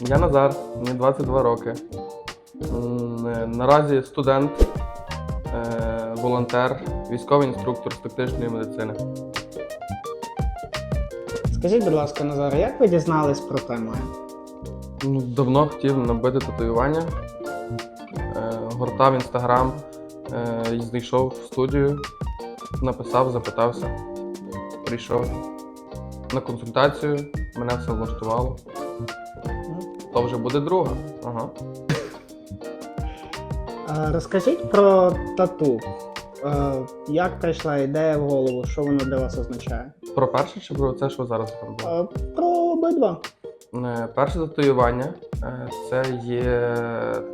Я Назар, мені 22 роки. Е, Наразі студент, е, волонтер, військовий інструктор з тактичної медицини. Скажіть, будь ласка, Назар, як ви дізнались про таймлайн? Ну, Давно хотів набити татуювання. Е, Гортав інстаграм, знайшов студію, написав, запитався, прийшов на консультацію, мене все влаштувало. То вже буде друга. Ага. Розкажіть про тату. Як прийшла ідея в голову, що воно для вас означає? Про перше чи про це, що зараз там було? Про обидва. Е, Перше татуювання е, це є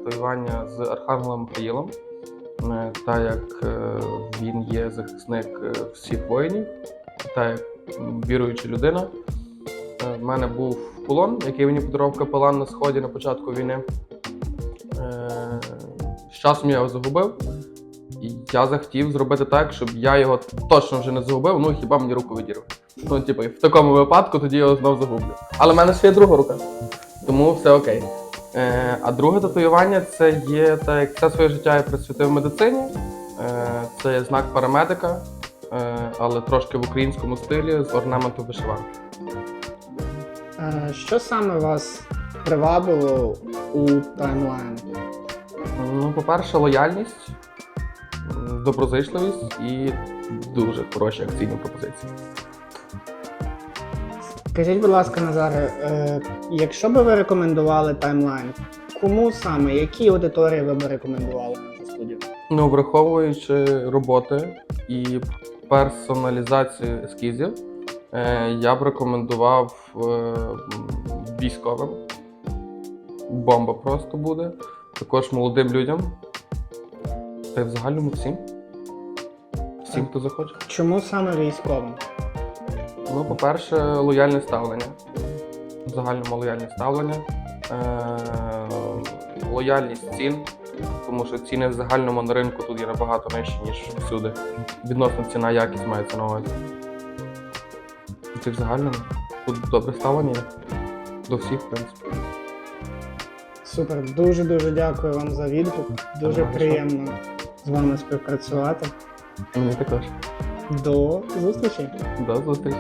татуювання з Архангелом Михаїлом. Е, Та як він є захисник всіх воїнів, та віруюча людина. Е, В мене був полон, який мені подарував капелан на сході на початку війни. Е, З часом я його загубив. І я захотів зробити так, щоб я його точно вже не загубив, ну хіба мені руку відірвав. Ну, типу, в такому випадку тоді я його знов загублю. Але в мене ще є друга рука, тому все окей. Е, а друге татуювання це є так, як все своє життя я присвятив медицині. Е, це знак парамедика, але трошки в українському стилі з орнаментом вишиванки. Е, Що саме вас привабило у таймлайн? Ну, по-перше, лояльність, доброзичливість і дуже хороші акційні пропозиції. Скажіть, будь ласка, Назаре, е, якщо би ви рекомендували таймлайн, кому саме, які аудиторії ви б рекомендували нашу студію? Ну, враховуючи роботи і персоналізацію ескізів, е, я б рекомендував е, військовим. Бомба просто буде. Також молодим людям. Та й в загальному всім. Всім, хто захоче. Чому саме військовим? Ну, по-перше, лояльне ставлення. В загальному лояльне ставлення. Е- лояльність цін, тому що ціни в загальному на ринку тут є набагато нижчі, ніж всюди. Відносно ціна якість мається на увазі. І Це в загальному. Тут добре ставлення до всіх, в принципі. Супер, дуже дуже дякую вам за відгук. Дуже Ага, приємно з вами співпрацювати. Мені також. До зустрічі! До зустрічі.